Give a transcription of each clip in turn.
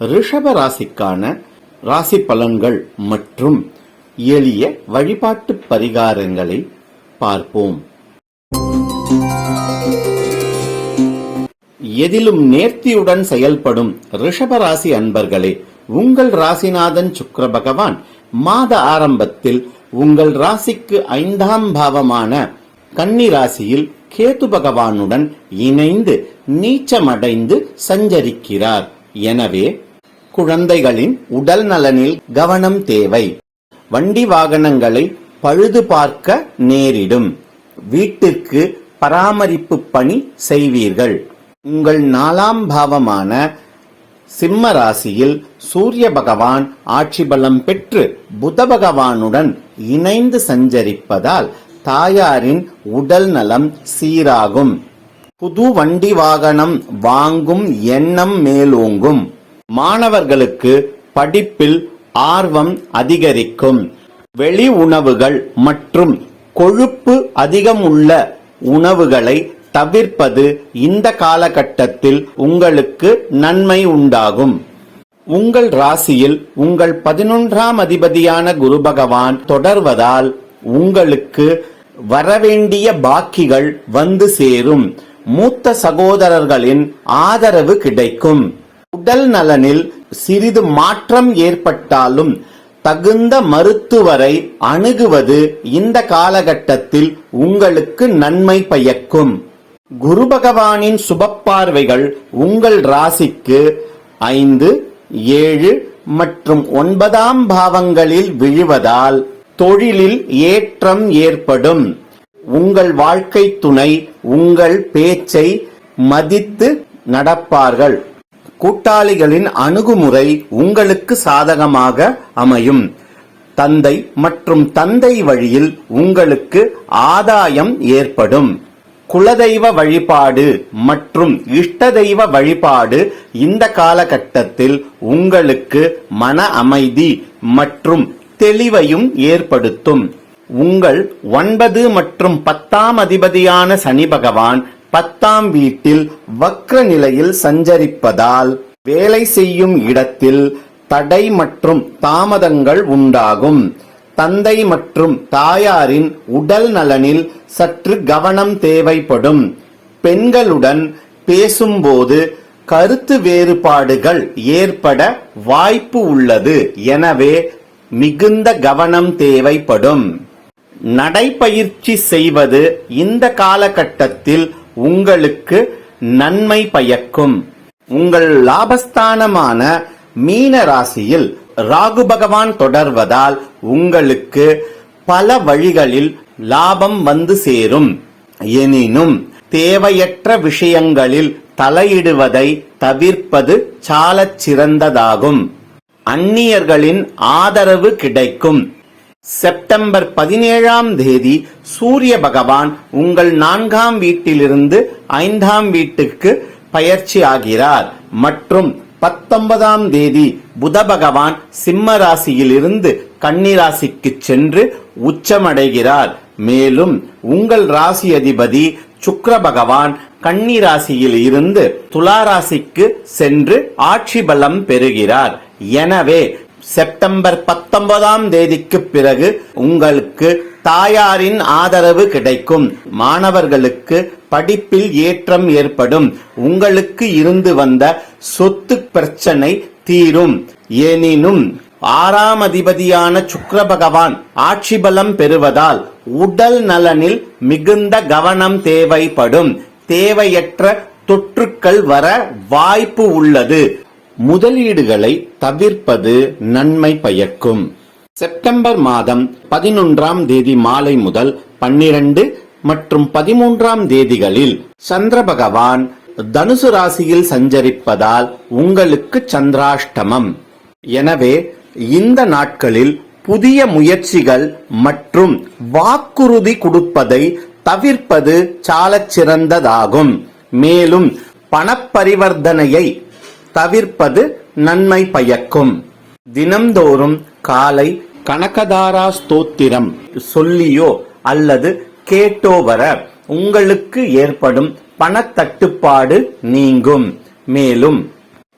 ரிஷப ராசிக்கான ராசி பலன்கள் மற்றும் எளிய வழிபாட்டு பரிகாரங்களை பார்ப்போம். எதிலும் நேர்த்தியுடன் செயல்படும் ரிஷப ராசி அன்பர்களே உங்கள் ராசிநாதன் சுக்கர பகவான் மாத ஆரம்பத்தில் உங்கள் ராசிக்கு ஐந்தாம் பாவமான கன்னி ராசியில் கேது பகவானுடன் இணைந்து நீச்சமடைந்து சஞ்சரிக்கிறார். எனவே குழந்தைகளின் உடல் நலனில் கவனம் தேவை. வண்டி வாகனங்களை பழுது பார்க்க நேரிடும். வீட்டிற்கு பராமரிப்பு பணி செய்வீர்கள். உங்கள் நாலாம் பாவமான சிம்ம ராசியில் சூரிய பகவான் ஆட்சி பலம் பெற்று புத பகவானுடன் இணைந்து சஞ்சரிப்பதால் தாயாரின் உடல் நலம் சீராகும். புது வண்டி வாகனம் வாங்கும் எண்ணம் மேலோங்கும். மாணவர்களுக்கு படிப்பில் ஆர்வம் அதிகரிக்கும். வெளி உணவுகள் மற்றும் கொழுப்பு அதிகம் உள்ள உணவுகளை தவிர்ப்பது இந்த காலகட்டத்தில் உங்களுக்கு நன்மை உண்டாகும். உங்கள் ராசியில் உங்கள் பதினொன்றாம் அதிபதியான குரு பகவான் தொடர்வதால் உங்களுக்கு வரவேண்டிய பாக்கிகள் வந்து சேரும். மூத்த சகோதரர்களின் ஆதரவு கிடைக்கும். உடல் நலனில் சிறிது மாற்றம் ஏற்பட்டாலும் தகுந்த மருத்துவரை அணுகுவது இந்த காலகட்டத்தில் உங்களுக்கு நன்மை பயக்கும். குரு பகவானின் சுபப்பார்வைகள் உங்கள் ராசிக்கு ஐந்து ஏழு மற்றும் ஒன்பதாம் பாவங்களில் விழுவதால் தொழிலில் ஏற்றம் ஏற்படும். உங்கள் வாழ்க்கை துணை உங்கள் பேச்சை மதித்து நடப்பார்கள். கூட்டாளிகளின் அணுகுமுறை உங்களுக்கு சாதகமாக அமையும். தந்தை மற்றும் தந்தை வழியில் உங்களுக்கு ஆதாயம் ஏற்படும். குலதெய்வ வழிபாடு மற்றும் இஷ்ட தெய்வ வழிபாடு இந்த காலகட்டத்தில் உங்களுக்கு மன அமைதி மற்றும் தெளிவையும் ஏற்படுத்தும். உங்கள் ஒன்பது மற்றும் பத்தாம் அதிபதியான சனி பகவான் பத்தாம் வீட்டில் வக்ர நிலையில் சஞ்சரிப்பதால் வேலை செய்யும் இடத்தில் தடை மற்றும் தாமதங்கள் உண்டாகும். தந்தை மற்றும் தாயாரின் உடல் நலனில் சற்று கவனம் தேவைப்படும். பெண்களுடன் பேசும்போது கருத்து வேறுபாடுகள் ஏற்பட வாய்ப்பு உள்ளது. எனவே மிகுந்த கவனம் தேவைப்படும். நடைபயிற்சி செய்வது இந்த காலகட்டத்தில் உங்களுக்கு நன்மை பயக்கும். உங்கள் லாபஸ்தானமான மீன ராசியில் ராகு பகவான் தொடர்வதால் உங்களுக்கு பல வழிகளில் லாபம் வந்து சேரும். எனினும் தேவையற்ற விஷயங்களில் தலையிடுவதை தவிர்ப்பது சாலச் சிறந்ததாகும் அந்நியர்களின் ஆதரவு கிடைக்கும். செப்டம்பர் பதினேழாம் தேதி சூரிய பகவான் உங்கள் நான்காம் வீட்டிலிருந்து ஐந்தாம் வீட்டுக்கு பயிற்சி ஆகிறார். மற்றும் பத்தொன்பதாம் தேதி புத பகவான் சிம்ம ராசியிலிருந்து கன்னிராசிக்கு சென்று உச்சமடைகிறார். மேலும் உங்கள் ராசி அதிபதி சுக்கர பகவான் கன்னி ராசியில் இருந்து துலா ராசிக்கு சென்று ஆட்சி பலம் பெறுகிறார். எனவே செப்டம்பர் பத்தொன்பதாம் தேதிக்கு பிறகு உங்களுக்கு தாயாரின் ஆதரவு கிடைக்கும். மாணவர்களுக்கு படிப்பில் ஏற்றம் ஏற்படும். உங்களுக்கு இருந்து வந்த சொத்து பிரச்சனை தீரும். எனினும் ஆறாம் அதிபதியான சுக்கிர பகவான் ஆட்சி பலம் பெறுவதால் உடல் நலனில் மிகுந்த கவனம் தேவைப்படும். தேவையற்ற தொற்றுக்கள் வர வாய்ப்பு உள்ளது. முதலீடுகளை தவிர்ப்பது நன்மை பயக்கும். செப்டம்பர் மாதம் பதினொன்றாம் தேதி மாலை முதல் பன்னிரண்டு மற்றும் பதிமூன்றாம் தேதிகளில் சந்திர பகவான் தனுசு ராசியில் சஞ்சரிப்பதால் உங்களுக்கு சந்திராஷ்டமம். எனவே இந்த நாட்களில் புதிய முயற்சிகள் மற்றும் வாக்குறுதி கொடுப்பதை தவிர்ப்பது சாலச் சிறந்ததாகும் மேலும் பணப்பரிவர்த்தனையை தவிர்ப்பது நன்மை பயக்கும். தினம்தோறும் காலை கனகதாரா ஸ்தோத்திரம் சொல்லியோ அல்லது கேட்டோ வர உங்களுக்கு ஏற்படும் பணத்தட்டுப்பாடு நீங்கும். மேலும்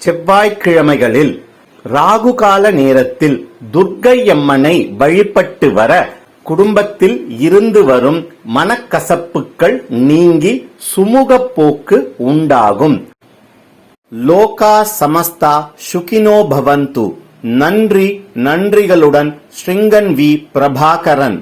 செவ்வாய்க்கிழமைகளில் ராகுகால நேரத்தில் துர்க்கை அம்மனை வழிபட்டு வர குடும்பத்தில் இருந்து வரும் மனக்கசப்புகள் நீங்கி சுமூகப் போக்கு உண்டாகும். லோகா சமஸ்தா சுகினோ பவந்து நன்றி நன்றிகளுடன் ஸ்ருங்கன் வி பிரபாகரன்